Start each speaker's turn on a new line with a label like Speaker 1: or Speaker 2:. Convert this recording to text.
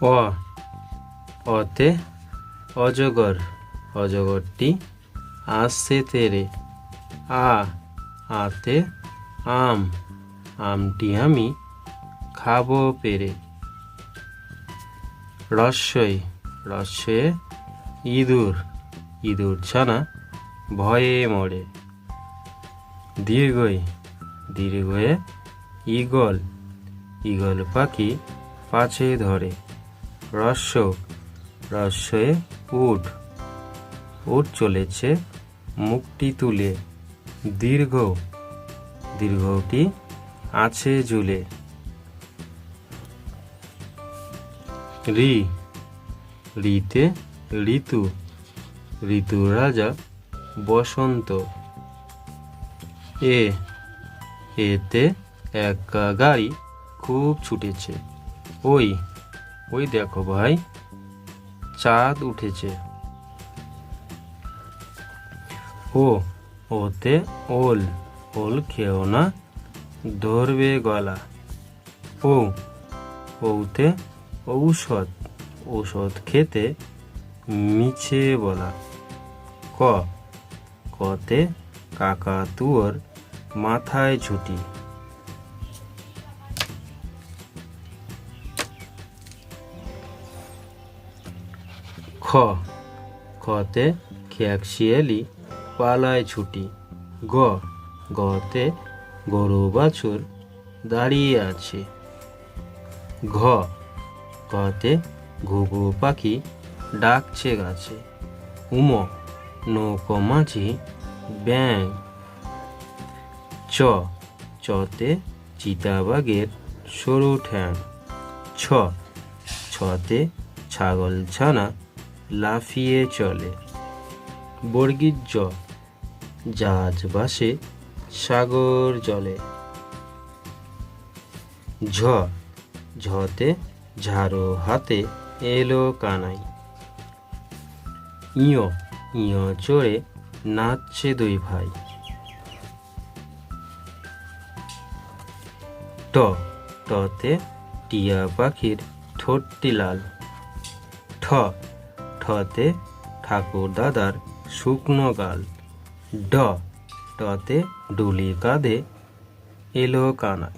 Speaker 1: অ, অতে অজগর, অজগরটি আসছে তেরে। আ, আতে আম, আমটি আমি খাব পেরে। রস্যই রস্যে ইঁদুর ইঁদুর ছানা ভয়ে মরে। দীর্ঘই, দীর্ঘয়ে ঈগল ঈগল পাখি পাছে ধরে। রস্য রস্যে উঠ উঠ চলেছে মুখটি তুলে। দীর্ঘ। দীর্ঘটি আছে ঝুলে। রি। রিতে ঋতু। ঋতু রাজা বসন্ত। এ। এতে এক গাড়ি খুব ছুটেছে। ওই ওই দেখো ভাই, চাঁদ উঠেছে। ও, ওতে ওল ওল খেও না, ধরবে গলা। ও, ওতে ঔষধ ঔষধ খেতে মিছে বলা। ক, কতে কাকা তুয়োর মাথায় ছুটি খ। খতে খেয়াক শিয়ালি পালায় ছুটি। গ। গতে গরু বাছুর দাঁড়িয়ে আছে। ঘ। গতে ঘুঘু পাখি ডাকছে গাছে। উম। নৌকো মাঝি ব্যাং চ। চতে চিতাবাগের সরু ঠ্যাং। ছ। ছতে ছাগল ছানা লাফিয়ে চলে। বর্গীর জ, জাহাজ বাসে সাগর জলে। ঝ, ঝতে ঝাড়ু হাতে এলো কানাই। ইয় ইয় চড়ে নাচছে দুই ভাই। ট, টতে টিয়া পাখির ঠোঁটটি লাল। ঠ ঠতে ঠাকুর দাদার শুকনো গাল। ড টতে ডুলি কাঁধে এলো কানাই